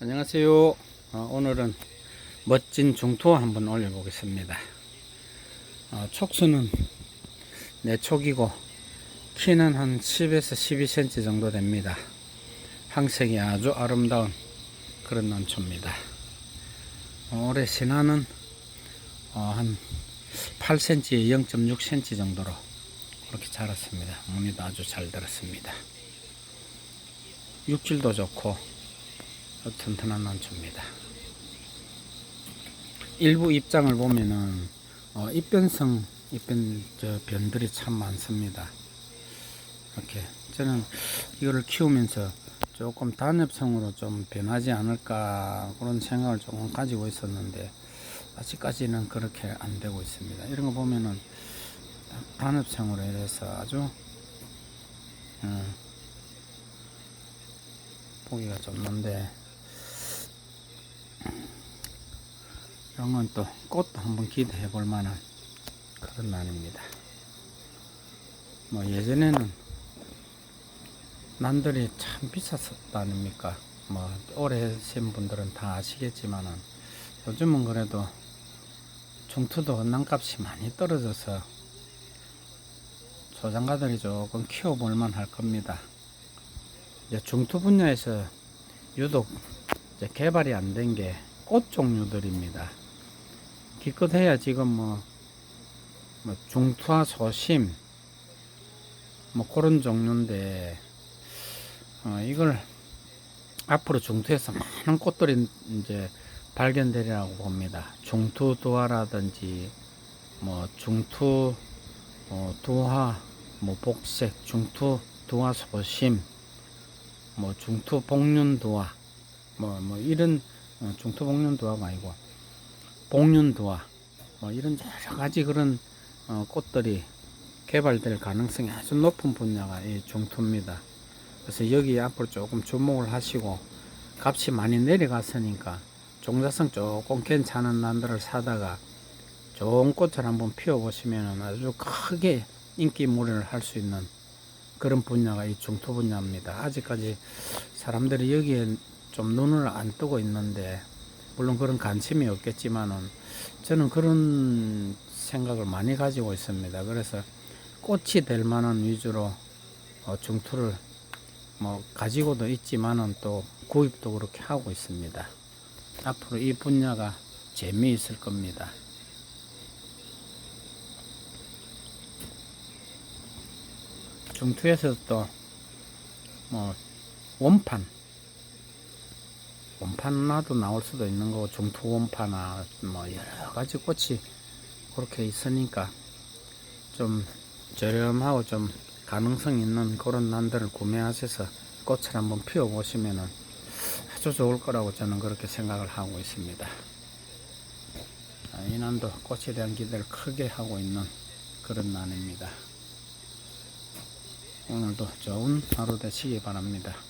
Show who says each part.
Speaker 1: 안녕하세요. 어, 오늘은 멋진 중투 한번 올려보겠습니다. 어, 촉수는 내 촉이고 키는 한 10에서 12cm 정도 됩니다. 항색이 아주 아름다운 그런 난초입니다. 어, 올해 신화는 어, 한 8cm에 0.6cm 정도로 그렇게 자랐습니다. 무늬도 아주 잘 들었습니다. 육질도 좋고 튼튼한 난초입니다. 일부 입장을 보면은 어, 입변성 입변 저 변들이 참 많습니다. 이렇게 저는 이거를 키우면서 조금 단엽성으로 좀 변하지 않을까 그런 생각을 조금 가지고 있었는데 아직까지는 그렇게 안 되고 있습니다. 이런 거 보면은 단엽성으로 이래서 아주 음, 보기가 좋는데 이런 건 또 꽃도 한번 기대해 볼 만한 그런 난입니다. 뭐 예전에는 난들이 참 비쌌었다 아닙니까? 뭐 오래 하신 분들은 다 아시겠지만은 요즘은 그래도 중투도 난값이 많이 떨어져서 소장가들이 조금 키워볼 만 할 겁니다. 중투 분야에서 유독 이제 개발이 안 된 게 꽃 종류들입니다. 기껏해야 지금 뭐, 뭐 중투와 소심 뭐 그런 종류인데 어, 이걸 앞으로 중투에서 많은 꽃들이 이제 발견되리라고 봅니다. 중투 두화라든지 뭐 중투 어, 두화 뭐 복색 중투 두화 소심 뭐 중투 복륜 두화 뭐 뭐 이런 어, 중투 복륜 두화가 아니고 복륜 두화 뭐 이런 여러 가지 그런 어, 꽃들이 개발될 가능성이 아주 높은 분야가 이 중투입니다. 그래서 여기 앞으로 조금 주목을 하시고 값이 많이 내려갔으니까 종자성 조금 괜찮은 난들을 사다가 좋은 꽃을 한번 피워보시면 아주 크게 인기몰이를 할 수 있는 그런 분야가 이 중투 분야입니다. 아직까지 사람들이 여기에 좀 눈을 안 뜨고 있는데 물론 그런 관심이 없겠지만은 저는 그런 생각을 많이 가지고 있습니다. 그래서 꽃이 될 만한 위주로 어, 중투를 뭐 가지고도 있지만은 또 구입도 그렇게 하고 있습니다. 앞으로 이 분야가 재미있을 겁니다. 중투에서 또뭐 원판 원판나도 나올 수도 있는 거고 중투 원파나 뭐 여러 가지 꽃이 그렇게 있으니까 좀 저렴하고 좀 가능성 있는 그런 난들을 구매하셔서 꽃을 한번 피워 보시면은 아주 좋을 거라고 저는 그렇게 생각을 하고 있습니다. 아, 이 난도 꽃에 대한 기대를 크게 하고 있는 그런 난입니다. 오늘도 좋은 하루 되시기 바랍니다.